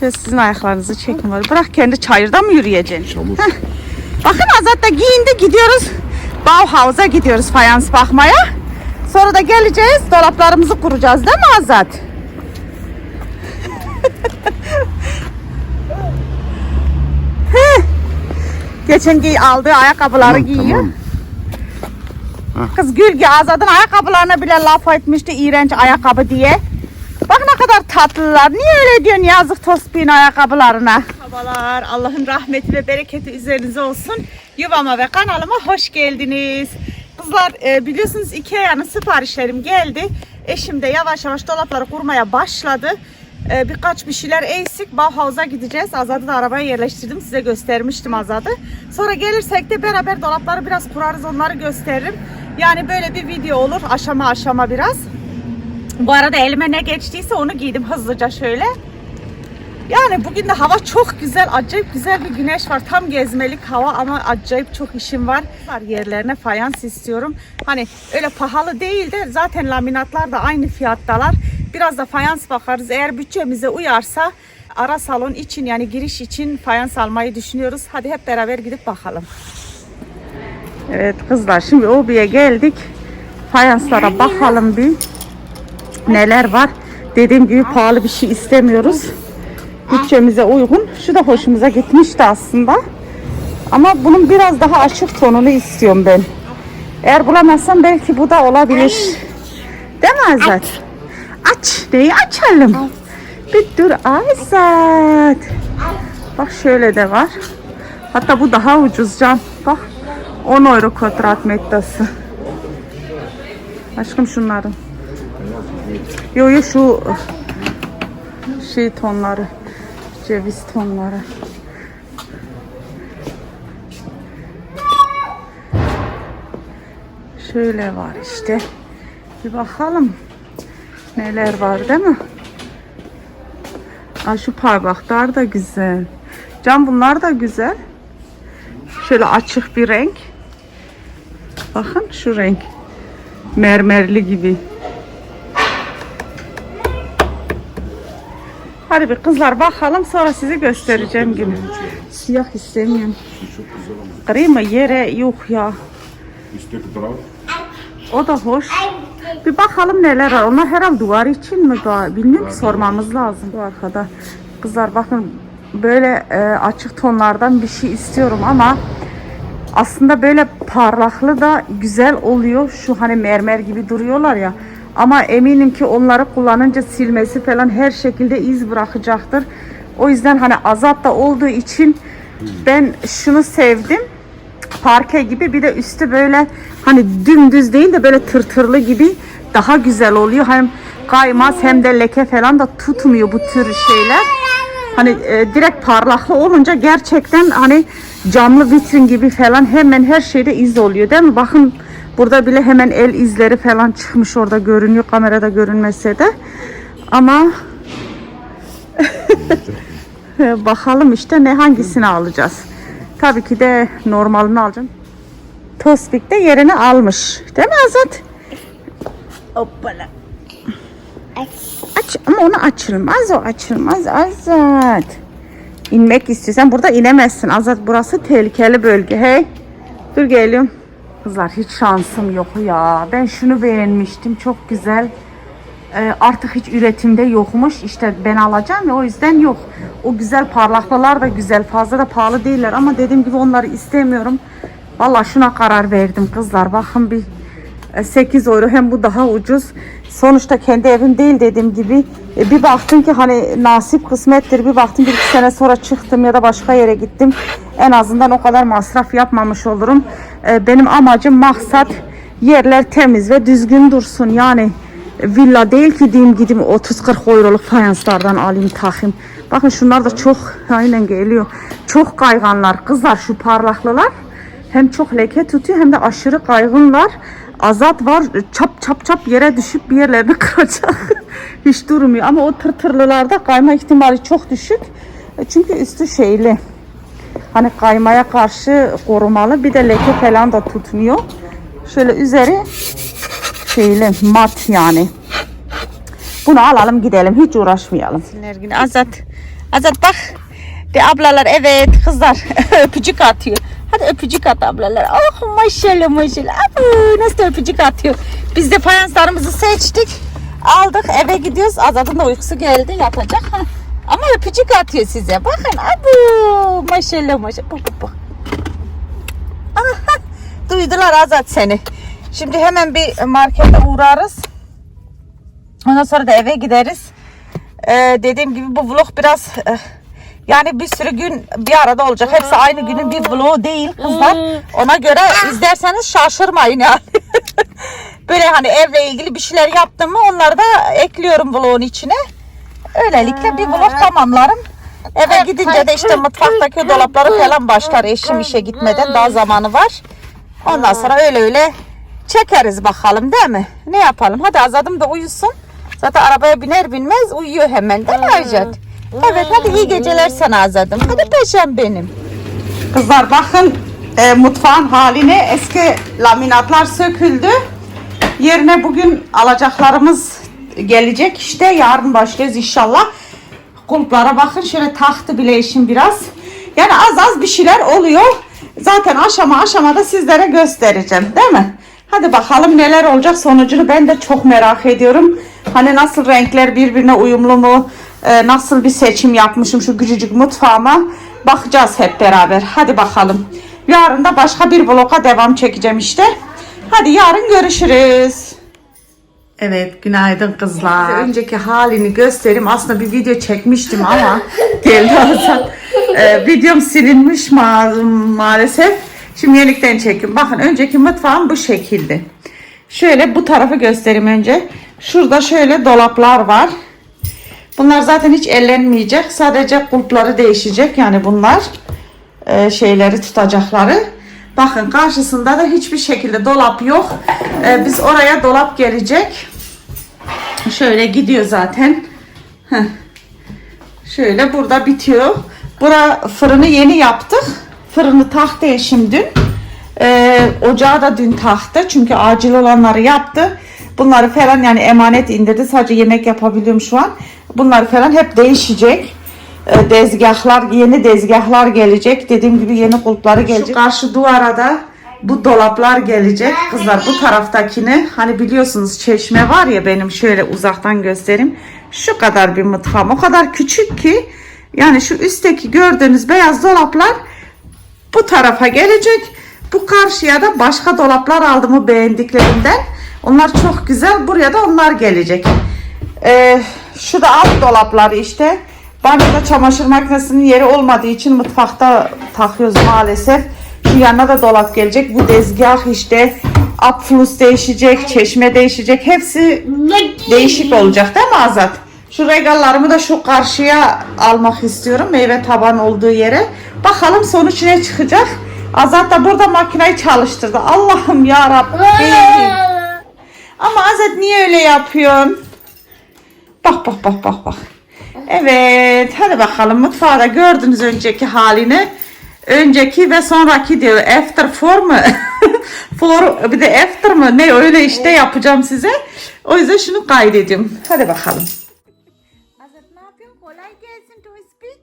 Şöyle sizin ayaklarınızı çekin var. Bırak kendi çayırda mı yürüyeceksin? Çamur. Bakın Azat da giyindi gidiyoruz. Bauhaus'a gidiyoruz fayans bakmaya. Sonra da geleceğiz dolaplarımızı kuracağız değil mi Azat? Geçen giy aldığı ayakkabıları Tamam, giyiyor. tamam. Kız Gülge Azad'ın ayakkabılarına bile laf etmişti iğrenç ayakkabı diye. Kadar tatlılar. Niye öyle diyorsun yazık Tospi'nin ayakkabılarına? Merhabalar. Allah'ın rahmeti ve bereketi üzerinize olsun. Yuvama ve kanalıma hoş geldiniz. Kızlar e, biliyorsunuz Ikea'nın siparişlerim geldi. Eşim de yavaş yavaş dolapları kurmaya başladı. E, birkaç bir şeyler eksik. Bauhaus'a gideceğiz. Azad'ı da arabaya yerleştirdim. Size göstermiştim Azad'ı. Sonra gelirsek de beraber dolapları biraz kurarız. Onları gösteririm. Yani böyle bir video olur. Aşama aşama biraz. Bu arada elime ne geçtiyse onu giydim hızlıca şöyle. Yani bugün de hava çok güzel, acayip güzel bir güneş var. Tam gezmelik hava ama acayip çok işim var. Var Yerlerine fayans istiyorum. Hani öyle pahalı değil de zaten laminatlar da aynı fiyattalar. Biraz da fayans bakarız. Eğer bütçemize uyarsa ara salon için yani giriş için fayans almayı düşünüyoruz. Hadi hep beraber gidip bakalım. Evet kızlar şimdi Obi'ye geldik. Fayanslara bakalım bir neler var. Dediğim gibi pahalı bir şey istemiyoruz. Bütçemize uygun. Şu da hoşumuza gitmişti aslında. Ama bunun biraz daha açık tonunu istiyorum ben. Eğer bulamazsam belki bu da olabilir. Değil mi Azat? Aç. Neyi açalım? Bir dur Azat. Bak şöyle de var. Hatta bu daha ucuz can. Bak 10 euro kvadrat metresi. Aşkım şunların. Yo yo şu şey tonları. Ceviz tonları. Şöyle var işte. Bir bakalım. Neler var değil mi? Aa, şu parmaklar da güzel. Can bunlar da güzel. Şöyle açık bir renk. Bakın şu renk. Mermerli gibi. Hadi bir kızlar bakalım sonra sizi göstereceğim gibi. Siyah istemiyorum. Mı? Yere yok ya. Üstteki taraf. O da hoş. Bir bakalım neler var. Onlar herhalde duvar için mi? Daha bilmiyorum ki sormamız lazım bu arkada. Kızlar bakın böyle e, açık tonlardan bir şey istiyorum ama aslında böyle parlaklı da güzel oluyor. Şu hani mermer gibi duruyorlar ya. Ama eminim ki onları kullanınca silmesi falan her şekilde iz bırakacaktır. O yüzden hani azat da olduğu için ben şunu sevdim parke gibi bir de üstü böyle hani dümdüz değil de böyle tırtırlı gibi daha güzel oluyor. Hem kaymaz hem de leke falan da tutmuyor bu tür şeyler. Hani e, direkt parlaklı olunca gerçekten hani camlı vitrin gibi falan hemen her şeyde iz oluyor değil mi? Bakın burada bile hemen el izleri falan çıkmış orada görünüyor kamerada görünmese de. Ama bakalım işte ne hangisini alacağız. Tabii ki de normalini alacağım. Tospik de yerini almış. Değil mi Azat? Hoppala. Aç ama onu açılmaz o açılmaz Azat. İnmek istiyorsan burada inemezsin Azat. Burası tehlikeli bölge. Hey. Dur geliyorum. Kızlar hiç şansım yok ya. Ben şunu beğenmiştim. Çok güzel. Ee, artık hiç üretimde yokmuş. İşte ben alacağım ya o yüzden yok. O güzel parlaklılar da güzel. Fazla da pahalı değiller ama dediğim gibi onları istemiyorum. Vallahi şuna karar verdim kızlar. Bakın bir 8 euro hem bu daha ucuz. Sonuçta kendi evim değil dediğim gibi. E, Bir baktım ki hani nasip kısmettir. Bir baktım bir iki sene sonra çıktım ya da başka yere gittim. En azından o kadar masraf yapmamış olurum. E, Benim amacım maksat yerler temiz ve düzgün dursun. Yani villa değil ki diyeyim gideyim 30-40 euroluk fayanslardan alayım takayım. Bakın şunlar da çok aynen geliyor. Çok kayganlar kızlar şu parlaklılar. Hem çok leke tutuyor hem de aşırı kaygınlar. Azat var çap çap çap yere düşüp bir yerlerini kıracak. Hiç durmuyor ama o tırtırlılarda kayma ihtimali çok düşük. E, Çünkü üstü şeyli. Hani kaymaya karşı korumalı. Bir de leke falan da tutmuyor. Şöyle üzeri şeyli mat yani. Bunu alalım gidelim hiç uğraşmayalım. Azat Azat bak. De ablalar evet kızlar öpücük atıyor. Hadi öpücük at ablalar. Oh maşallah maşallah. Abu, nasıl öpücük atıyor. Biz de fayanslarımızı seçtik. Aldık eve gidiyoruz. Azat'ın da uykusu geldi yatacak. Ama öpücük atıyor size. Bakın abu maşallah maşallah. Bak bak bak. Duydular Azat seni. Şimdi hemen bir markete uğrarız. Ondan sonra da eve gideriz. Ee, dediğim gibi bu vlog biraz eh, yani bir sürü gün bir arada olacak. Hepsi aynı günün bir vlogu değil kızlar. Ona göre izlerseniz şaşırmayın yani. Böyle hani evle ilgili bir şeyler yaptım mı onları da ekliyorum vlogun içine. Öylelikle bir vlog tamamlarım. Eve gidince de işte mutfaktaki dolapları falan başlar eşim işe gitmeden daha zamanı var. Ondan sonra öyle öyle çekeriz bakalım değil mi? Ne yapalım? Hadi Azad'ım da uyusun. Zaten arabaya biner binmez uyuyor hemen değil mi Azat? Evet hadi iyi geceler sana Azad'ım. Hadi peşem benim. Kızlar bakın e, mutfağın haline eski laminatlar söküldü. Yerine bugün alacaklarımız gelecek işte yarın başlıyoruz inşallah. Kulplara bakın şöyle taktı bile eşim biraz. Yani az az bir şeyler oluyor. Zaten aşama aşamada sizlere göstereceğim değil mi? Hadi bakalım neler olacak sonucunu ben de çok merak ediyorum. Hani nasıl renkler birbirine uyumlu mu? Ee, nasıl bir seçim yapmışım şu küçücük mutfağıma? Bakacağız hep beraber. Hadi bakalım. Yarın da başka bir vloga devam çekeceğim işte. Hadi yarın görüşürüz. Evet günaydın kızlar. Önceki halini göstereyim. Aslında bir video çekmiştim ama geldi Hasan. Ee, videom silinmiş ma- maalesef. Şimdi yeniden çekim. Bakın önceki mutfağım bu şekilde. Şöyle bu tarafı göstereyim önce. Şurada şöyle dolaplar var. Bunlar zaten hiç ellenmeyecek. Sadece kulpları değişecek. Yani bunlar e, şeyleri tutacakları. Bakın karşısında da hiçbir şekilde dolap yok. E, biz oraya dolap gelecek. Şöyle gidiyor zaten. Heh. Şöyle burada bitiyor. Bura fırını yeni yaptık. Fırını taktı eşim dün. Ee, ocağı da dün taktı. Çünkü acil olanları yaptı. Bunları falan yani emanet indirdi. Sadece yemek yapabiliyorum şu an. Bunlar falan hep değişecek. Ee, dezgahlar, yeni dezgahlar gelecek. Dediğim gibi yeni kulpları gelecek. Şu karşı duvara da bu dolaplar gelecek. Kızlar bu taraftakini hani biliyorsunuz çeşme var ya benim şöyle uzaktan göstereyim. Şu kadar bir mutfağım. O kadar küçük ki yani şu üstteki gördüğünüz beyaz dolaplar bu tarafa gelecek. Bu karşıya da başka dolaplar aldım beğendiklerimden. Onlar çok güzel. Buraya da onlar gelecek. Ee, şu da alt dolapları işte. Banyoda çamaşır makinesinin yeri olmadığı için mutfakta takıyoruz maalesef. Şu yanına da dolap gelecek. Bu dezgah işte abflus değişecek, çeşme değişecek. Hepsi değişik olacak değil mi Azat? Şu regallarımı da şu karşıya almak istiyorum. Meyve taban olduğu yere. Bakalım sonuç ne çıkacak. Azat da burada makineyi çalıştırdı. Allah'ım ya Rabbim. Ama Azat niye öyle yapıyorsun? Bak bak bak bak bak. Evet hadi bakalım mutfağı da gördünüz önceki halini. Önceki ve sonraki diyor. After for mu? for bir de after mı? Ne öyle işte yapacağım size. O yüzden şunu kaydediyorum. Hadi bakalım. Azat ne yapıyorsun? Kolay gelsin to speak.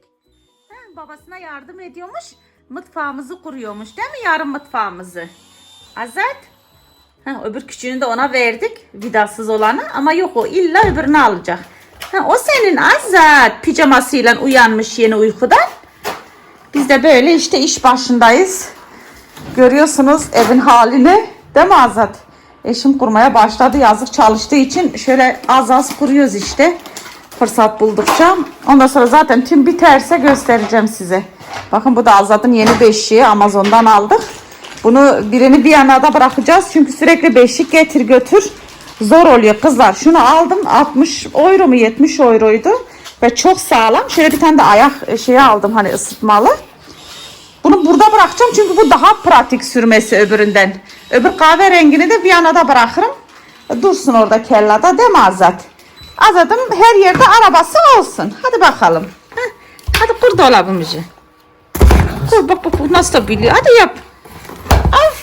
Ha, babasına yardım ediyormuş. Mutfağımızı kuruyormuş değil mi yarın mutfağımızı? Azat. Ha, öbür küçüğünü de ona verdik. Vidasız olanı. Ama yok o illa öbürünü alacak. Ha, o senin Azat. Pijamasıyla uyanmış yeni uykudan. Biz de böyle işte iş başındayız. Görüyorsunuz evin halini. Değil mi Azat? Eşim kurmaya başladı. Yazık çalıştığı için şöyle az az kuruyoruz işte. Fırsat buldukça. Ondan sonra zaten tüm biterse göstereceğim size. Bakın bu da Azat'ın yeni beşiği. Amazon'dan aldık. Bunu birini bir yanada bırakacağız. Çünkü sürekli beşik getir götür. Zor oluyor kızlar. Şunu aldım. 60 euro mu 70 euroydu. Ve çok sağlam. Şöyle bir tane de ayak şeyi aldım hani ısıtmalı. Bunu burada bırakacağım çünkü bu daha pratik sürmesi öbüründen. Öbür kahverengini de Viyana'da bırakırım. Dursun orada kellada değil mi Azat? Azat'ım her yerde arabası olsun. Hadi bakalım. Hadi kur dolabımızı. Bak bak bak nasıl da biliyor. Hadi yap.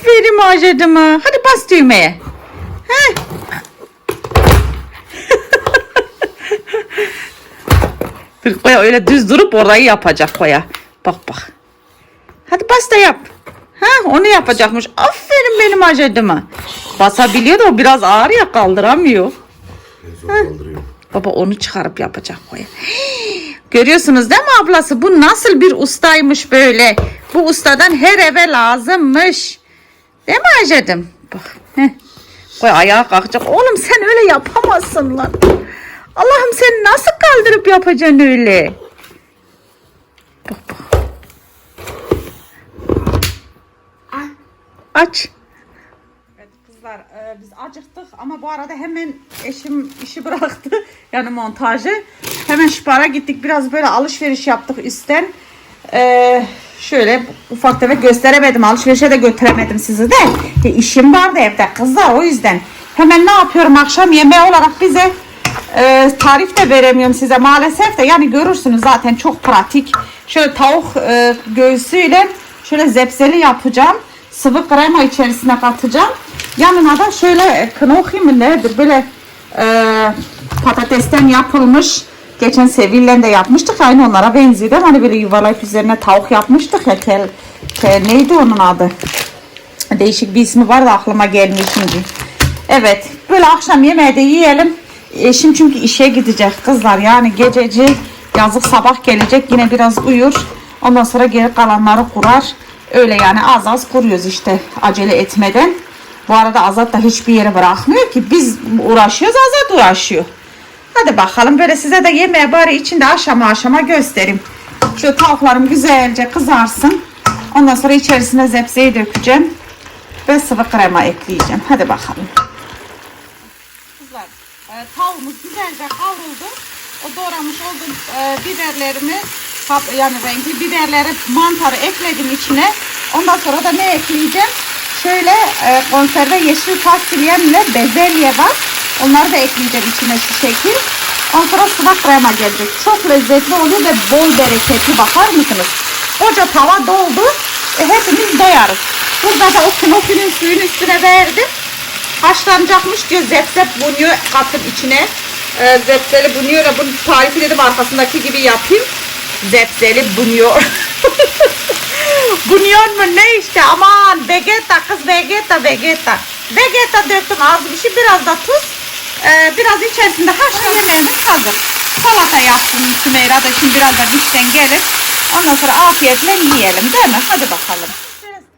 Aferin Azat'ıma. Hadi bas düğmeye. Heh. Dur Koya öyle düz durup orayı yapacak Koya. Bak bak. Hadi bas da yap. Ha onu yapacakmış. Aferin benim acadıma. Basabiliyor da o biraz ağır ya kaldıramıyor. Baba onu çıkarıp yapacak Koya. Görüyorsunuz değil mi ablası? Bu nasıl bir ustaymış böyle. Bu ustadan her eve lazımmış. Değil mi Acadım? Bak. Heh. Koy ayağa kalkacak. Oğlum sen öyle yapamazsın lan. Allah'ım sen nasıl kaldırıp yapacaksın öyle? Bak bak. Aç. Evet kızlar e, biz acıktık ama bu arada hemen eşim işi bıraktı. Yani montajı. Hemen Şıpar'a gittik biraz böyle alışveriş yaptık üstten. E, şöyle ufak tefek gösteremedim. Alışverişe de götüremedim sizi de. E, işim vardı evde kızlar o yüzden. Hemen ne yapıyorum akşam yemeği olarak bize e, tarif de veremiyorum size maalesef de. Yani görürsünüz zaten çok pratik. Şöyle tavuk e, göğsüyle şöyle zepseli yapacağım sıvı krema içerisine katacağım. Yanına da şöyle e, knoki mi nedir böyle e, patatesten yapılmış. Geçen Sevil'le de yapmıştık. Aynı onlara benziyor. Hani böyle yuvarlayıp üzerine tavuk yapmıştık ya. Tel, tel, neydi onun adı? Değişik bir ismi var da aklıma gelmiyor şimdi. Evet. Böyle akşam yemeği de yiyelim. Eşim çünkü işe gidecek kızlar. Yani gececi yazık sabah gelecek. Yine biraz uyur. Ondan sonra geri kalanları kurar. Öyle yani az az kuruyoruz işte acele etmeden. Bu arada Azat da hiçbir yere bırakmıyor ki. Biz uğraşıyoruz Azat uğraşıyor. Hadi bakalım böyle size de yemeğe bari içinde aşama aşama göstereyim. Şu tavuklarım güzelce kızarsın. Ondan sonra içerisine zepseyi dökeceğim. Ve sıvı krema ekleyeceğim. Hadi bakalım. Kızlar e, tavuğumuz güzelce kavruldu. O doğramış olduğum e, biberlerimi yani renkli biberleri mantarı ekledim içine. Ondan sonra da ne ekleyeceğim? Şöyle e, konserve yeşil fasulyemle bezelye var. Onları da ekleyeceğim içine şu şekil. Ondan sonra sıvı krema gelecek. Çok lezzetli oluyor ve bol bereketli bakar mısınız? Koca tava doldu. E, hepimiz doyarız. Burada da o knofinin suyun üstüne verdim. Haşlanacakmış diyor. Zepsep bunuyor katın içine. Ee, zepseli bunuyor. Bunun tarifi dedim arkasındaki gibi yapayım. Zepseli bunuyor. bunuyor mu ne işte aman vegeta kız vegeta vegeta. Vegeta döktüm az bir şey biraz da tuz. Ee, biraz içerisinde haşlı yemeğimiz hazır. Salata yaptım Sümeyra da şimdi biraz da dişten gelir. Ondan sonra afiyetle yiyelim değil mi? Hadi bakalım.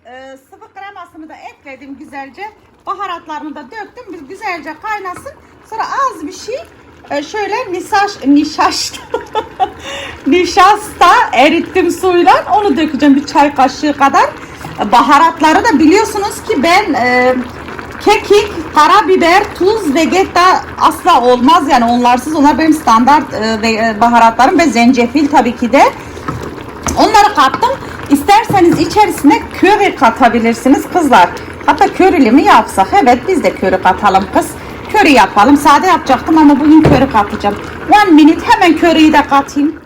E, sıvı kremasını da ekledim güzelce. Baharatlarını da döktüm. Bir güzelce kaynasın. Sonra az bir şey e, şöyle nisaş, nişasta, nişasta erittim suyla. Onu dökeceğim bir çay kaşığı kadar. Baharatları da biliyorsunuz ki ben e, kekik, karabiber, tuz, vegeta asla olmaz. Yani onlarsız onlar benim standart e, ve e, baharatlarım ve zencefil tabii ki de. Onları kattım. İsterseniz içerisine köri katabilirsiniz kızlar. Hatta körili mi yapsak? Evet biz de köri katalım kız. Köri yapalım. Sade yapacaktım ama bugün köri katacağım. One minute hemen köriyi de katayım.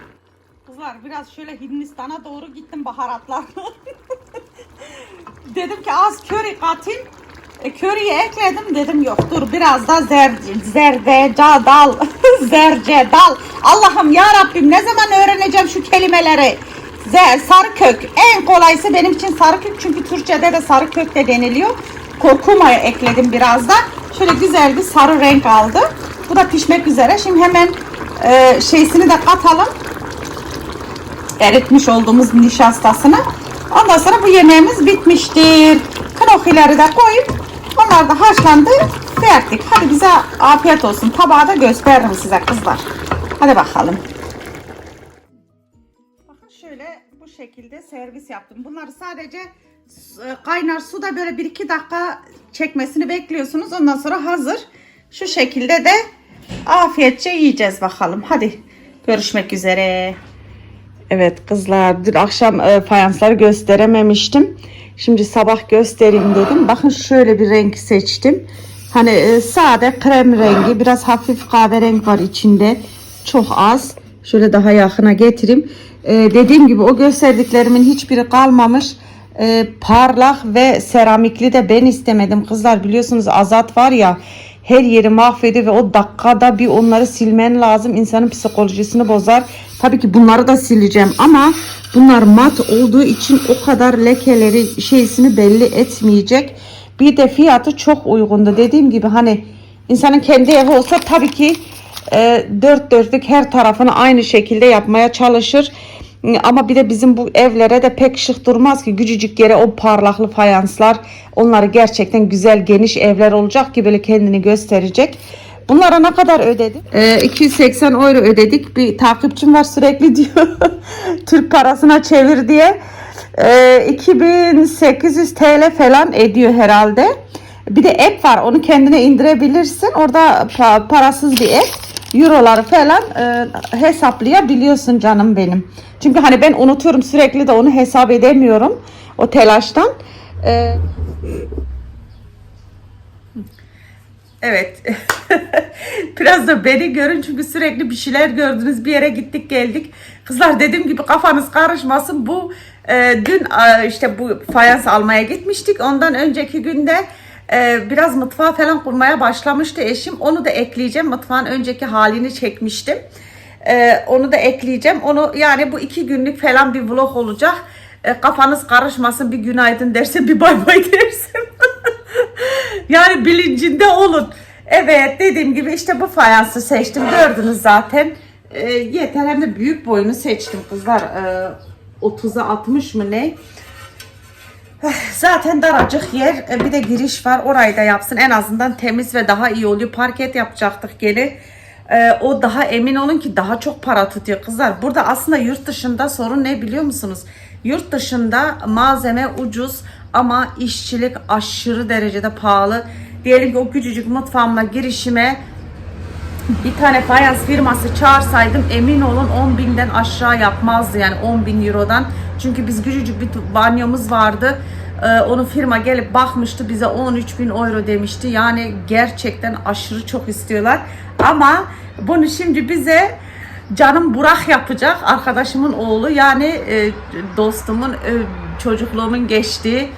Kızlar biraz şöyle Hindistan'a doğru gittim baharatlarla. dedim ki az köri katayım. E, köriyi ekledim dedim yok dur biraz da zer, zerdecal zercedal Allah'ım ya Rabbim ne zaman öğreneceğim şu kelimeleri? Zer, sarı kök en kolaysı benim için sarı kök çünkü Türkçe'de de sarı kök de deniliyor. Kurkuma'yı ekledim biraz da? Şöyle güzel bir sarı renk aldı. Bu da pişmek üzere. Şimdi hemen e, şeysini de katalım. Eritmiş olduğumuz nişastasını. Ondan sonra bu yemeğimiz bitmiştir. Knokileri de koyup onlar da haşlandı. Verdik. Hadi bize afiyet olsun. Tabağı da gösteririm size kızlar. Hadi bakalım. Bakın şöyle bu şekilde servis yaptım. Bunları sadece e, kaynar suda böyle 1-2 dakika çekmesini bekliyorsunuz. Ondan sonra hazır. Şu şekilde de afiyetçe yiyeceğiz bakalım. Hadi görüşmek üzere. Evet kızlar dün akşam e, fayansları gösterememiştim. Şimdi sabah göstereyim dedim. Bakın şöyle bir renk seçtim. Hani e, sade krem rengi biraz hafif kahverengi var içinde. Çok az. Şöyle daha yakına getireyim. E, dediğim gibi o gösterdiklerimin hiçbiri kalmamış. E, parlak ve seramikli de ben istemedim. Kızlar biliyorsunuz Azat var ya her yeri mahvediyor ve o dakikada bir onları silmen lazım. İnsanın psikolojisini bozar. Tabii ki bunları da sileceğim ama bunlar mat olduğu için o kadar lekeleri şeysini belli etmeyecek. Bir de fiyatı çok uygundu. Dediğim gibi hani insanın kendi evi olsa tabii ki e, dört dörtlük her tarafını aynı şekilde yapmaya çalışır. Ama bir de bizim bu evlere de pek şık durmaz ki küçücük yere o parlaklı fayanslar onları gerçekten güzel geniş evler olacak ki böyle kendini gösterecek. Bunlara ne kadar ödedik? E, 280 euro ödedik. Bir takipçim var sürekli diyor Türk parasına çevir diye. E, 2800 TL falan ediyor herhalde. Bir de app var onu kendine indirebilirsin. Orada pa- parasız bir app. Euroları falan e, hesaplayabiliyorsun canım benim. Çünkü hani ben unutuyorum sürekli de onu hesap edemiyorum. O telaştan. E, Evet. Biraz da beni görün çünkü sürekli bir şeyler gördünüz. Bir yere gittik geldik. Kızlar dediğim gibi kafanız karışmasın. Bu e, dün e, işte bu fayans almaya gitmiştik. Ondan önceki günde e, biraz mutfağı falan kurmaya başlamıştı eşim. Onu da ekleyeceğim. Mutfağın önceki halini çekmiştim. E, onu da ekleyeceğim. Onu yani bu iki günlük falan bir vlog olacak. E, kafanız karışmasın. Bir günaydın dersin, bir bay bay dersin. yani bilincinde olun. Evet dediğim gibi işte bu fayansı seçtim. Gördünüz zaten. E, yeter hem de büyük boyunu seçtim kızlar. E, 30'a 60 mı ne? Zaten daracık yer e, bir de giriş var. Orayı da yapsın. En azından temiz ve daha iyi oluyor. Parket yapacaktık geri E, o daha emin olun ki daha çok para tutuyor kızlar. Burada aslında yurt dışında sorun ne biliyor musunuz? Yurt dışında malzeme ucuz ama işçilik aşırı derecede pahalı. Diyelim ki o küçücük mutfağıma girişime bir tane fayans firması çağırsaydım emin olun 10 binden aşağı yapmazdı. Yani 10 bin eurodan. Çünkü biz küçücük bir banyomuz vardı. Ee, onu firma gelip bakmıştı bize 13 bin euro demişti. Yani gerçekten aşırı çok istiyorlar. Ama bunu şimdi bize canım Burak yapacak. Arkadaşımın oğlu yani e, dostumun e, çocukluğumun geçtiği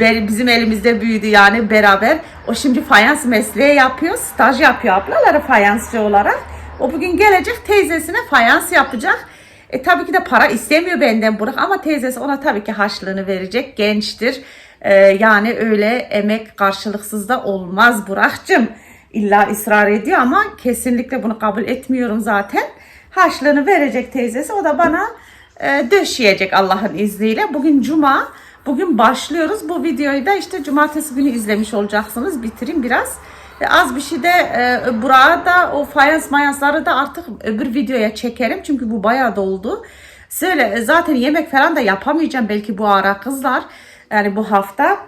bizim elimizde büyüdü yani beraber. O şimdi fayans mesleği yapıyor. Staj yapıyor ablaları fayansçı olarak. O bugün gelecek teyzesine fayans yapacak. E tabii ki de para istemiyor benden Burak ama teyzesi ona tabii ki harçlığını verecek. Gençtir. E, yani öyle emek karşılıksız da olmaz Burak'cığım. İlla ısrar ediyor ama kesinlikle bunu kabul etmiyorum zaten. Harçlığını verecek teyzesi. O da bana e, döşeyecek Allah'ın izniyle. Bugün cuma. Bugün başlıyoruz. Bu videoyu da işte cumartesi günü izlemiş olacaksınız. Bitireyim biraz. Az bir şey de e, Burak'a da o fayans mayansları da artık öbür videoya çekerim. Çünkü bu bayağı doldu. Söyle e, zaten yemek falan da yapamayacağım belki bu ara kızlar. Yani bu hafta.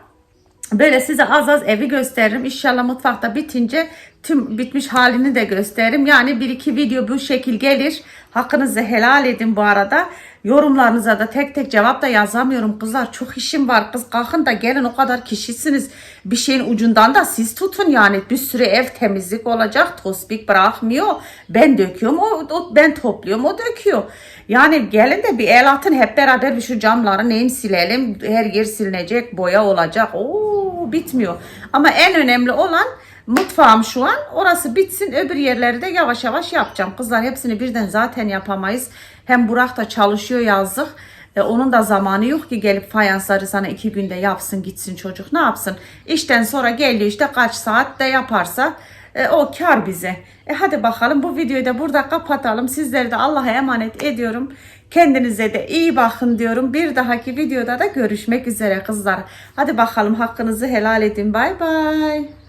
Böyle size az az evi gösteririm. İnşallah mutfakta bitince tüm bitmiş halini de gösteririm. Yani bir iki video bu şekil gelir. Hakkınızı helal edin bu arada. Yorumlarınıza da tek tek cevap da yazamıyorum kızlar. Çok işim var. Kız kalkın da gelin o kadar kişisiniz. Bir şeyin ucundan da siz tutun yani. Bir sürü ev temizlik olacak. Tospik bırakmıyor. Ben döküyorum. O, o- ben topluyorum. O döküyor. Yani gelin de bir el atın hep beraber bir şu camları neyim silelim. Her yer silinecek. Boya olacak. Oo bitmiyor. Ama en önemli olan mutfağım şu an. Orası bitsin. Öbür yerleri de yavaş yavaş yapacağım. Kızlar hepsini birden zaten yapamayız. Hem Burak da çalışıyor yazdık. E, onun da zamanı yok ki gelip fayansları sana iki günde yapsın gitsin çocuk ne yapsın. İşten sonra geliyor işte kaç saat de yaparsa e, o kar bize. E hadi bakalım bu videoyu da burada kapatalım. Sizleri de Allah'a emanet ediyorum. Kendinize de iyi bakın diyorum. Bir dahaki videoda da görüşmek üzere kızlar. Hadi bakalım hakkınızı helal edin. Bay bay.